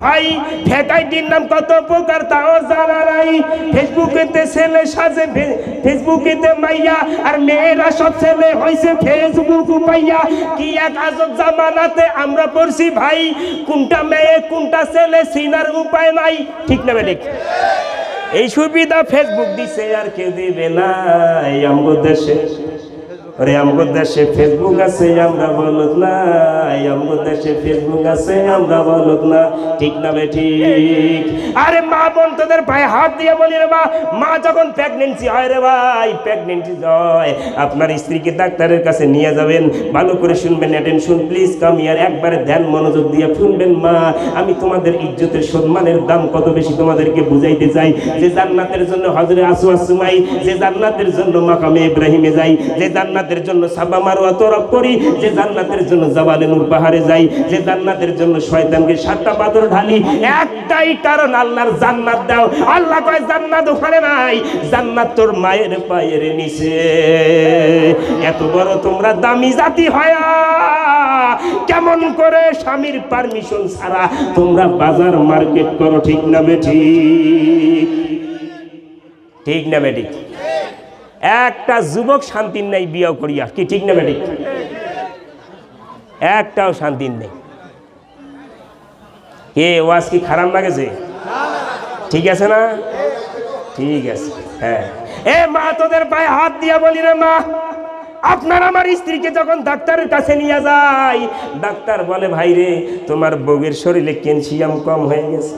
ভাই ফ্যাকাইটির নাম কত প্রকার, তাও জানা নাই। ফেসবুকেতে ছেলে সাজে ফেসবুকেতে মাইয়া, আর মেয়েরা সব ছেলে হয়েছে ফেসবুক পাইয়া কি এক আজব জামানাতে আমরা পড়ছি ভাই, কোনটা মেয়ে, কোনটা ছেলে চিনার উপায় নাই। ঠিক না ঠিক এই সুবিধা ফেসবুক দিছে আর কেউ দিবে না আমগো দেশে। আরে আমগো দেশে ফেসবুক আছে, আমরা বলত না। আমগো দেশে ফেসবুক আছে, আমরা বলত না। ঠিক না ঠিক? আরে মা বোন তোদের পায়ে হাত দিয়ে বলি রে মা। মা যখন প্রেগনেন্সি হয় রে ভাই প্রেগনেন্সি হয় আপনার স্ত্রীকে ডাক্তারের কাছে নিয়ে যাবেন, ভালো করে শুনবেন অ্যাটেনশন প্লিজ কাম ইয়ার একবারে ধ্যান, মনোযোগ দিয়ে শুনবেন মা। আমি তোমাদের ইজ্জতের সম্মানের দাম কত বেশি তোমাদেরকে বুঝাইতে চাই? যে জান্নাতের জন্য হজরে আসু আসুমাই যে জান্নাতের জন্য মাকামে ইব্রাহিমে যাই, যে জান্নাতের জন্য সাবা মারোয়া তরফ করি যে জান্নাতের জন্য জাবালে নূর পাহাড়ে যাই, যে জান্নাতের জন্য শয়তানকে সাতটা পাথর ঢালি, একটাই কারণ, আল্লাহর জান্নাত দাও। আল্লাহ কয়, জান্নাত ওখানে নাই, জান্নাত তোর মায়ের পায়ের নিচে। এত বড় তোমরা দামি জাতি হয়া, কেমন করে স্বামীর পারমিশন ছাড়া তোমরা বাজার মার্কেট করো, ঠিক না বেঠি ঠিক? না বেটি একটা যুবক শান্তির নেই বিয়ে করিয়া। কি ঠিক না ম্যাডিক একটাও শান্তির নেই। কে, ওয়াজ কি খারাপ লাগেছে ঠিক আছে না? ঠিক আছে হ্যাঁ। এ মা, তোদের পায়ে হাত দিয়া বলি না মা। আপনার আমার স্ত্রীকে যখন ডাক্তারের কাছে নিয়ে যায়, ডাক্তার বলে ভাই রে তোমার বউয়ের শরীরে ক্যালসিয়াম কম হয়ে গেছে।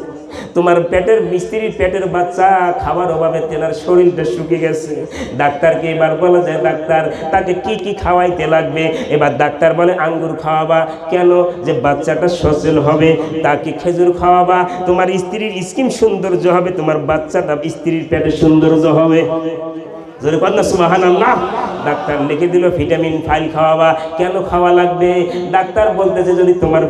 তোমার পেটের স্ত্রীর পেটের বাচ্চা খাবার অভাবে তেনার শরীরটা শুকিয়ে গেছে। ডাক্তারকে এবার বলা যায়, ডাক্তার, তাকে কি কি খাওয়াইতে লাগবে? এবার ডাক্তার বলে, আঙ্গুর খাওয়াবা। কেন? যে বাচ্চাটা সচল হবে, তাকে খেজুর খাওয়াবা। তোমার স্ত্রীর স্কিন সৌন্দর্য হবে, তোমার বাচ্চাটা স্ত্রীর পেটে সৌন্দর্য হবে। জোরে কত না সুবাহান আল্লাহ ডাক্তার লিখে দিল, ভিটামিন ফাইল খাওয়াবা। কেন খাওয়া লাগবে? ডাক্তার বলতেছে যদি তোমার